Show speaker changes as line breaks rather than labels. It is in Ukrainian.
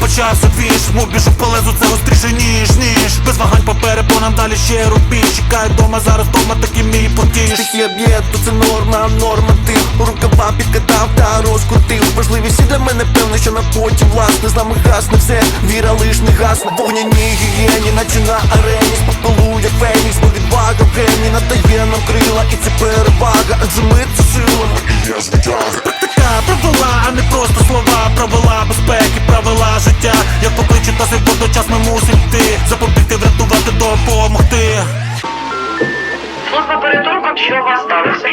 почався двіж Мов біжу по лезу, це гостріше ніж, ніж. Без вагань поперед, бо нам далі ще рубіж Чекаю дома, зараз дома такий мій потіж
Стихія б'є, то це норма, норматив. Рукава підкатав та розкрутив. Важливість і для мене певно, що на потім власне З нами гасне все, віра лиш не гасне Вогняні гієні, наче на арені. Споколу, як фенікс, бо відвага в гені. Надає нам
Покличе та свій час ми мусимо йти Запобігти, врятувати, допомогти
Служба порятунку, що у вас сталося?